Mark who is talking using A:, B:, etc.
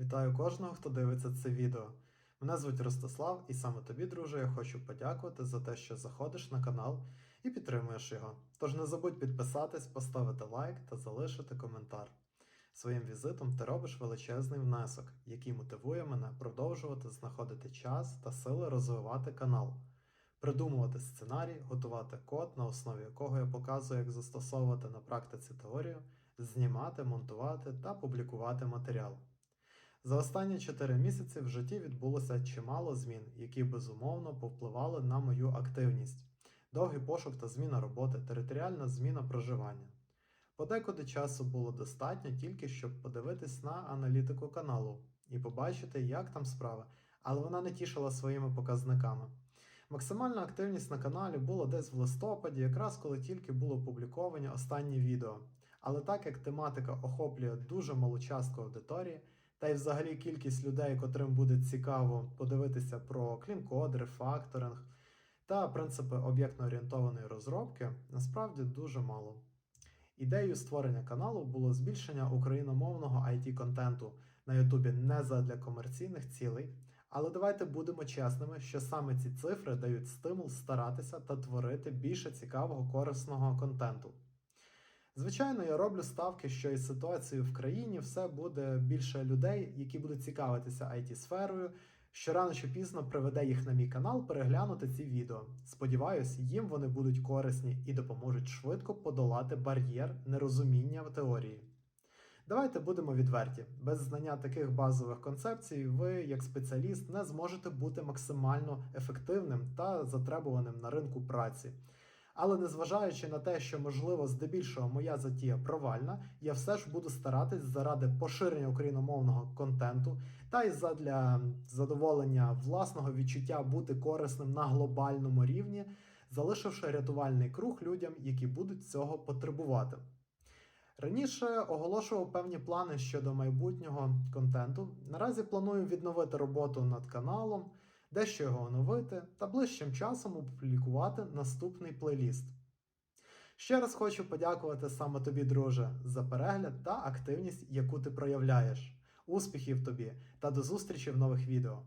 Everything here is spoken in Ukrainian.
A: Вітаю кожного, хто дивиться це відео. Мене звуть Ростислав, і саме тобі, друже, я хочу подякувати за те, що заходиш на канал і підтримуєш його. Тож не забудь підписатись, поставити лайк та залишити коментар. Своїм візитом ти робиш величезний внесок, який мотивує мене продовжувати знаходити час та сили розвивати канал, придумувати сценарій, готувати код, на основі якого я показую, як застосовувати на практиці теорію, знімати, монтувати та публікувати матеріал. За останні 4 місяці в житті відбулося чимало змін, які безумовно повпливали на мою активність. Довгий пошук та зміна роботи, територіальна зміна проживання. Подекуди часу було достатньо тільки щоб подивитись на аналітику каналу і побачити, як там справи, але вона не тішила своїми показниками. Максимальна активність на каналі була десь в листопаді, якраз коли тільки було опубліковані останні відео. Але так як тематика охоплює дуже малу частку аудиторії, та й взагалі кількість людей, котрим буде цікаво подивитися про клін-код, рефакторинг та принципи об'єктно-орієнтованої розробки, насправді дуже мало. Ідеєю створення каналу було збільшення україномовного it контенту на Ютубі не задля комерційних цілей, але давайте будемо чесними, що саме ці цифри дають стимул старатися та творити більше цікавого корисного контенту. Звичайно, я роблю ставки, що із ситуацією в країні все буде більше людей, які будуть цікавитися it сферою що рано чи пізно приведе їх на мій канал переглянути ці відео. Сподіваюсь, їм вони будуть корисні і допоможуть швидко подолати бар'єр нерозуміння в теорії. Давайте будемо відверті. Без знання таких базових концепцій, ви, як спеціаліст, не зможете бути максимально ефективним та затребуваним на ринку праці. Але незважаючи на те, що можливо здебільшого моя затія провальна, я все ж буду старатись заради поширення україномовного контенту та й задля задоволення власного відчуття бути корисним на глобальному рівні, залишивши рятувальний круг людям, які будуть цього потребувати. Раніше оголошував певні плани щодо майбутнього контенту. Наразі планую відновити роботу над каналом дещо його оновити та ближчим часом опублікувати наступний плейліст. Ще раз хочу подякувати саме тобі, друже, за перегляд та активність, яку ти проявляєш. Успіхів тобі та до зустрічі в нових відео.